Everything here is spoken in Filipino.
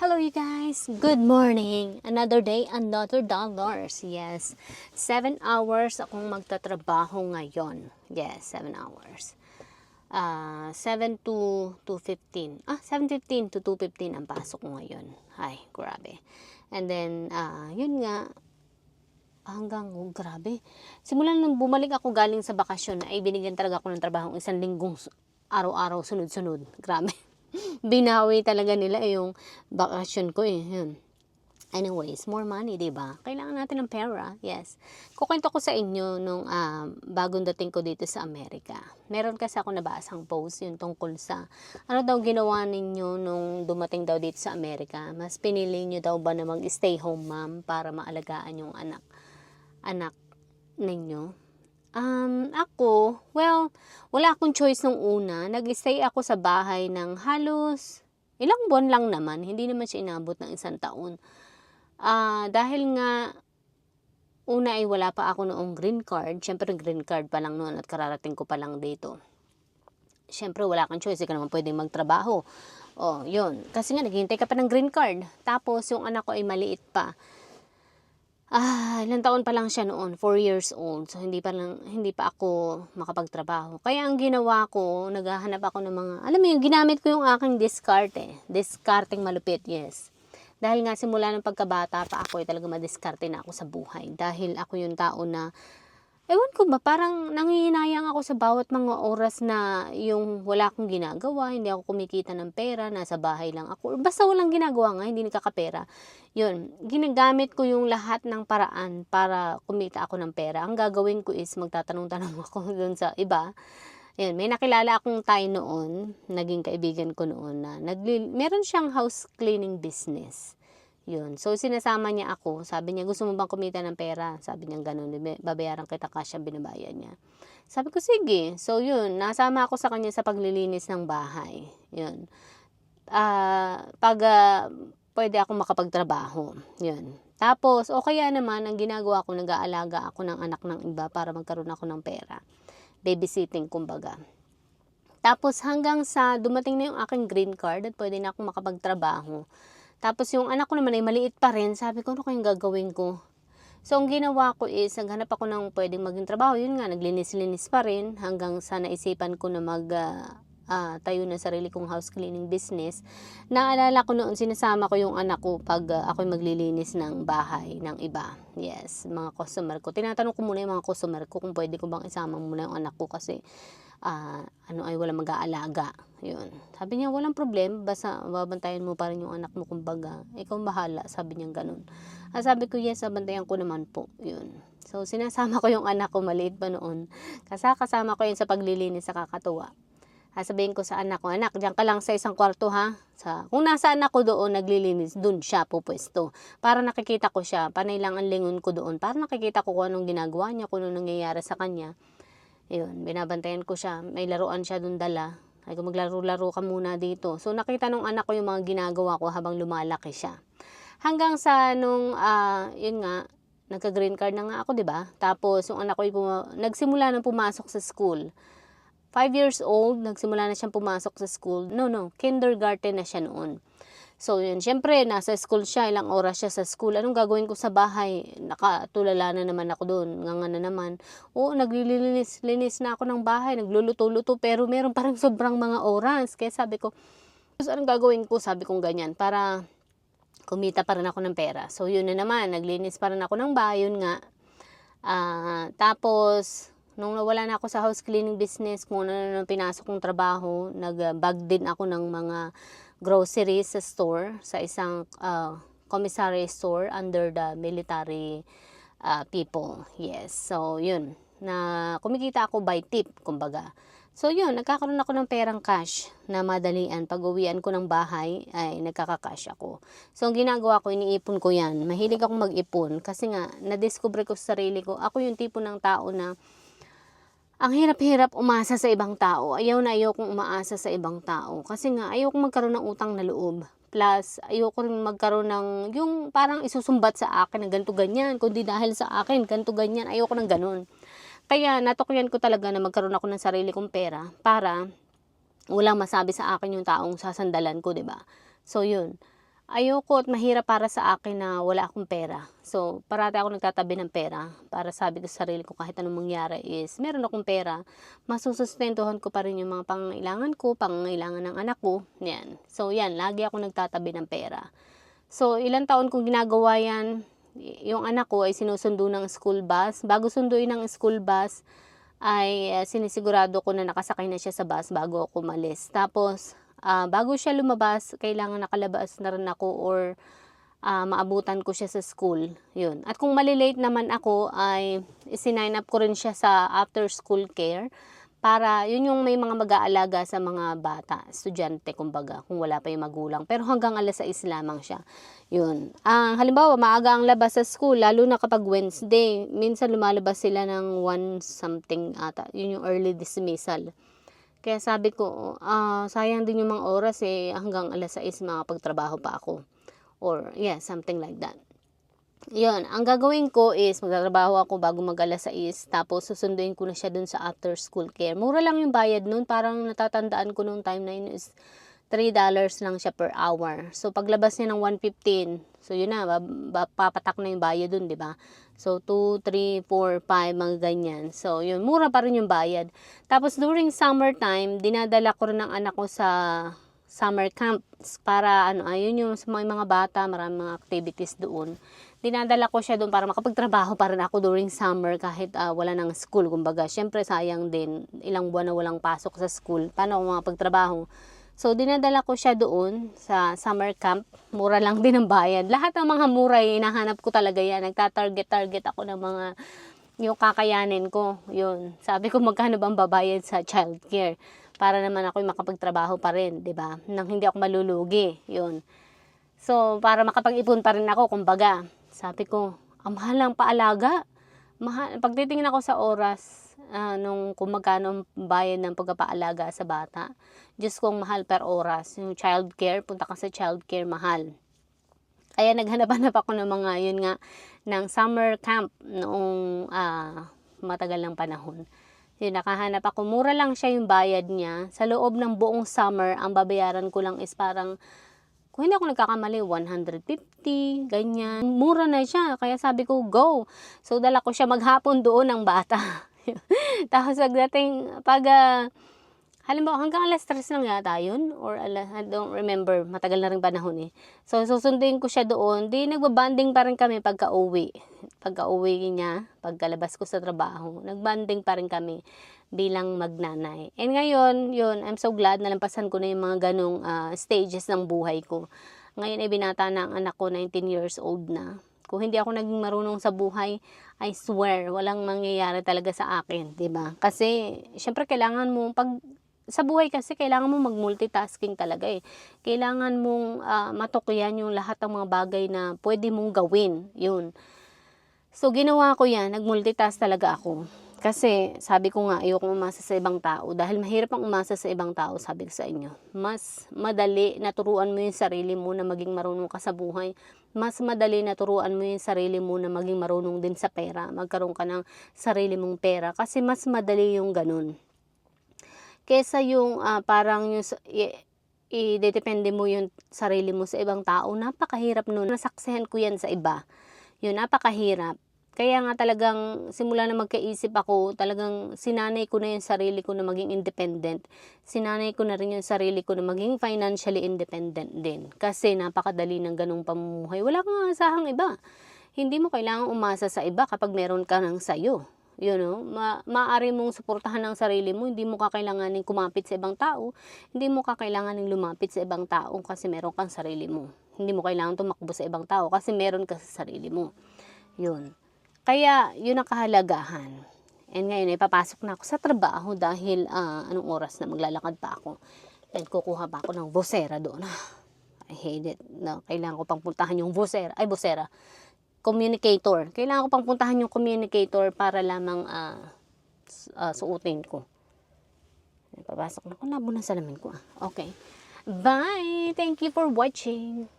Hello you guys! Good morning! Another day, another dollars. Yes. 7 hours akong magtatrabaho ngayon. Yes, 7 hours. Ah, 7 to 2.15. Ah, 7.15 to 2.15 ang pasok ko ngayon. Ay, grabe. And then, ah, yun nga, hanggang, oh, grabe. Simulan nung bumalik ako galing sa bakasyon, ay binigyan talaga ako ng trabaho isang linggong araw-araw, sunod-sunod. Grabe. Binawi talaga nila yung bakasyon ko eh. Yun. Anyways, more money, di ba? Kailangan natin ng pera, yes. Kukwento ko sa inyo nung ah, bagong dating ko dito sa Amerika. Meron kasi ako nabasang post yung tungkol sa ano daw ginawa ninyo nung dumating daw dito sa Amerika. Mas pinili nyo daw ba na mag-stay home mom para maalagaan yung anak anak ninyo? Um, ako, well, wala akong choice nung una. Nag-stay ako sa bahay ng halos ilang buwan lang naman. Hindi naman siya inabot ng isang taon. Ah, dahil nga una ay wala pa ako noong green card. Siyempre green card pa lang noon at kararating ko pa lang dito. Siyempre wala kang choice, hindi naman pwedeng magtrabaho. Oh, yun. Kasi nga naghihintay ka pa ng green card. Tapos yung anak ko ay maliit pa. Ah, ilang taon pa lang siya noon, 4 years old. So hindi pa lang hindi pa ako makapagtrabaho. Kaya ang ginawa ko, naghahanap ako ng mga, alam mo yung ginamit ko yung aking discarte. Discarding malupit, yes. Dahil nga simula ng pagkabata pa ako, ay talaga madiskarte na ako sa buhay. Dahil ako yung tao na, ewan ko ba, parang nangihinayang ako sa bawat mga oras na yung wala akong ginagawa, hindi ako kumikita ng pera, nasa bahay lang ako. Basta walang ginagawa nga, hindi nakakapera. Yun, ginagamit ko yung lahat ng paraan para kumita ako ng pera. Ang gagawin ko is magtatanong-tanong ako dun sa iba. Yun, may nakilala akong tayo noon, naging kaibigan ko noon na nagli- meron siyang house cleaning business. Yun. So, sinasama niya ako. Sabi niya, gusto mo bang kumita ng pera? Sabi niya, ganun. Babayaran kita cash ang binabayan niya. Sabi ko, sige. So, yun. Nasama ako sa kanya sa paglilinis ng bahay. Yun. Ah, pag ah, pwede ako makapagtrabaho. Yun. Tapos, o kaya naman, ang ginagawa ko, nag-aalaga ako ng anak ng iba para magkaroon ako ng pera. Babysitting, kumbaga. Tapos, hanggang sa dumating na yung aking green card at pwede na akong makapagtrabaho. Tapos, yung anak ko naman ay maliit pa rin. Sabi ko, ano kayong gagawin ko? So, ang ginawa ko is, naghanap ako ng pwedeng maging trabaho. Yun nga, naglinis-linis pa rin hanggang sa naisipan ko na mag ah, ah, tayo na sarili kong house cleaning business. Naalala ko noon, sinasama ko yung anak ko pag ah, ako'y maglilinis ng bahay ng iba. Yes, mga customer ko. Tinatanong ko muna yung mga customer ko kung pwede ko bang isama muna yung anak ko kasi ah, ano ay wala mag-aalaga. Yun. Sabi niya, walang problem, basta babantayan mo pa rin yung anak mo kumbaga. Ikaw bahala, sabi niya ganun. Ah, sabi ko, yes, babantayan ko naman po. Yun. So, sinasama ko yung anak ko, maliit pa noon. Kasi kasama ko yun sa paglilinis sa kakatuwa. Sasabihin ko sa anak ko, anak, diyan ka lang sa isang kwarto ha. Sa, kung nasaan ako doon naglilinis, doon siya pupwesto. Para nakikita ko siya, panay lang ang lingon ko doon. Para nakikita ko kung anong ginagawa niya, kung anong nangyayari sa kanya. Yun, binabantayan ko siya. May laruan siya doon dala. Ay ko maglaro-laro ka muna dito. So nakita nung anak ko yung mga ginagawa ko habang lumalaki siya. Hanggang sa nung, ah, yun nga, nagka-green card na nga ako, di ba? Tapos yung anak ko yung nagsimula na pumasok sa school. Five years old, nagsimula na siyang pumasok sa school. No, no, kindergarten na siya noon. So, yun, syempre, nasa school siya, ilang oras siya sa school. Anong gagawin ko sa bahay? Nakatulala na naman ako doon, nga na naman. Oo, naglilinis linis na ako ng bahay, nagluluto-luto, pero meron parang sobrang mga oras. Kaya sabi ko, "Tapos anong gagawin ko? Sabi kong ganyan, para kumita pa rin ako ng pera. So, yun na naman, naglinis pa rin ako ng bahay, yun nga. Ah, tapos, nung nawala na ako sa house cleaning business, kung ano na pinasok kong trabaho, nag-bag din ako ng mga groceries sa store, sa isang ah, commissary store under the military ah, people. Yes, so yun, na kumikita ako by tip, kumbaga. So yun, nagkakaroon ako ng perang cash na madalian. Pag uwian ko ng bahay, ay nagkaka-cash ako. So ang ginagawa ko, iniipon ko yan. Mahilig akong mag-ipon kasi nga, nadiscover ko sa sarili ko, ako yung tipo ng tao na ang hirap-hirap umasa sa ibang tao. Ayaw na ayaw kong umaasa sa ibang tao. Kasi nga, ayaw kong magkaroon ng utang na loob. Plus, ayaw ko rin magkaroon ng, yung parang isusumbat sa akin na ganito ganyan. Kundi dahil sa akin, ganito ganyan. Ayaw ko ng ganun. Kaya natukyan ko talaga na magkaroon ako ng sarili kong pera para walang masabi sa akin yung taong sasandalan ko, 'di ba? So yun. Ayoko at mahirap para sa akin na wala akong pera. So, parati ako nagtatabi ng pera para sabi ko sa sarili ko kahit anong mangyari is meron akong pera, masusustentuhan ko pa rin yung mga pangangailangan ko, pangangailangan ng anak ko. Yan. So, yan. Lagi ako nagtatabi ng pera. So, ilang taon kong ginagawa yan, yung anak ko ay sinusundo ng school bus. Bago sunduin ng school bus, ay uh, sinisigurado ko na nakasakay na siya sa bus bago ako umalis. Tapos, ah, bago siya lumabas, kailangan nakalabas na rin ako or ah, maabutan ko siya sa school. Yun. At kung malilate naman ako, ay isinign up ko rin siya sa after school care para yun yung may mga mag-aalaga sa mga bata, estudyante kumbaga, kung wala pa yung magulang. Pero hanggang alas 6 lamang siya. Yun. Ang halimbawa, maaga ang labas sa school, lalo na kapag Wednesday. Minsan lumalabas sila ng 1 something ata. Yun yung early dismissal. Kaya sabi ko, ah, sayang din yung mga oras eh, hanggang alas 6 makapagtrabaho pa ako. Or, yeah, something like that. Yun, ang gagawin ko is magtatrabaho ako bago mag alas 6, tapos susunduin ko na siya dun sa after school care. Mura lang yung bayad nun, parang natatandaan ko nung time na yun is $3 lang siya per hour. So, paglabas niya ng 115, so yun na, papatak na yung bayad dun, di ba? So, 2, 3, 4, 5, mga ganyan. So, yun, mura pa rin yung bayad. Tapos, during summertime, dinadala ko rin ang anak ko sa summer camps para ano ayun yung sa mga mga bata maraming mga activities doon dinadala ko siya doon para makapagtrabaho pa rin ako during summer kahit ah, wala nang school kumbaga syempre sayang din ilang buwan na walang pasok sa school paano ako makapagtrabaho so dinadala ko siya doon sa summer camp mura lang din ang bayad lahat ng mga mura eh, hinahanap ko talaga yan nagta-target target ako ng mga yung kakayanin ko yun sabi ko magkano bang babayad sa childcare para naman ako makapagtrabaho pa rin, 'di ba? Nang hindi ako malulugi, 'yun. So, para makapag-ipon pa rin ako, kumbaga. Sabi ko, ang mahal ng paalaga. Mahal, pag titingin ako sa oras, ah, nung kung magkano ang bayad ng pagpapaalaga sa bata, Diyos kong mahal per oras. Yung child care, punta ka sa child care, mahal. Kaya naghanap-hanap ako ng mga, yun nga, ng summer camp noong ah, matagal ng panahon. Yun, nakahanap ako. Mura lang siya yung bayad niya. Sa loob ng buong summer, ang babayaran ko lang is parang, kung hindi ako nagkakamali, 150, ganyan. Mura na siya. Kaya sabi ko, go. So, dala ko siya maghapon doon ng bata. Tapos, pagdating, pag, ah, halimbawa, hanggang alas 3 lang yata yun. Or, alas, I don't remember. Matagal na rin panahon eh. So, susunduin ko siya doon. Di, nagbabanding pa rin kami pagka uwi pagka-uwi niya, pagkalabas ko sa trabaho, nagbanding pa rin kami bilang magnanay. And ngayon, yun, I'm so glad nalampasan ko na yung mga ganong ah, stages ng buhay ko. Ngayon ay binata na ang anak ko, 19 years old na. Kung hindi ako naging marunong sa buhay, I swear, walang mangyayari talaga sa akin, 'di ba? Kasi syempre kailangan mo pag sa buhay kasi kailangan mo mag-multitasking talaga eh. Kailangan mong ah, matukyan yung lahat ng mga bagay na pwede mong gawin. Yun. So, ginawa ko yan. Nag-multitask talaga ako. Kasi, sabi ko nga, ayoko umasa sa ibang tao. Dahil mahirap ang umasa sa ibang tao, sabi ko sa inyo. Mas madali na turuan mo yung sarili mo na maging marunong ka sa buhay. Mas madali na turuan mo yung sarili mo na maging marunong din sa pera. Magkaroon ka ng sarili mong pera. Kasi mas madali yung ganun. Kesa yung ah, parang yung i-depende mo yung sarili mo sa ibang tao, napakahirap nun. Nasaksihan ko yan sa iba. Yun, napakahirap. Kaya nga talagang simula na magkaisip ako, talagang sinanay ko na yung sarili ko na maging independent. Sinanay ko na rin yung sarili ko na maging financially independent din. Kasi napakadali ng ganong pamumuhay. Wala kang asahang iba. Hindi mo kailangang umasa sa iba kapag meron ka ng sayo. You know, ma maaari mong suportahan ang sarili mo, hindi mo kakailanganin kumapit sa ibang tao, hindi mo kakailanganin lumapit sa ibang tao kasi meron kang sarili mo. Hindi mo kailangan tumakbo sa ibang tao kasi meron ka sa sarili mo. Yun. Kaya, yun ang kahalagahan. And ngayon, ay papasok na ako sa trabaho dahil ah, anong oras na maglalakad pa ako. And kukuha pa ako ng vocera doon. I hate it. Na, kailangan ko pang puntahan yung vocera. Ay, vocera. Communicator. Kailangan ko pang puntahan yung communicator para lamang s- ah, suotin ko. Papasok na ako. Labo na salamin ko. ah. Okay. Bye! Thank you for watching.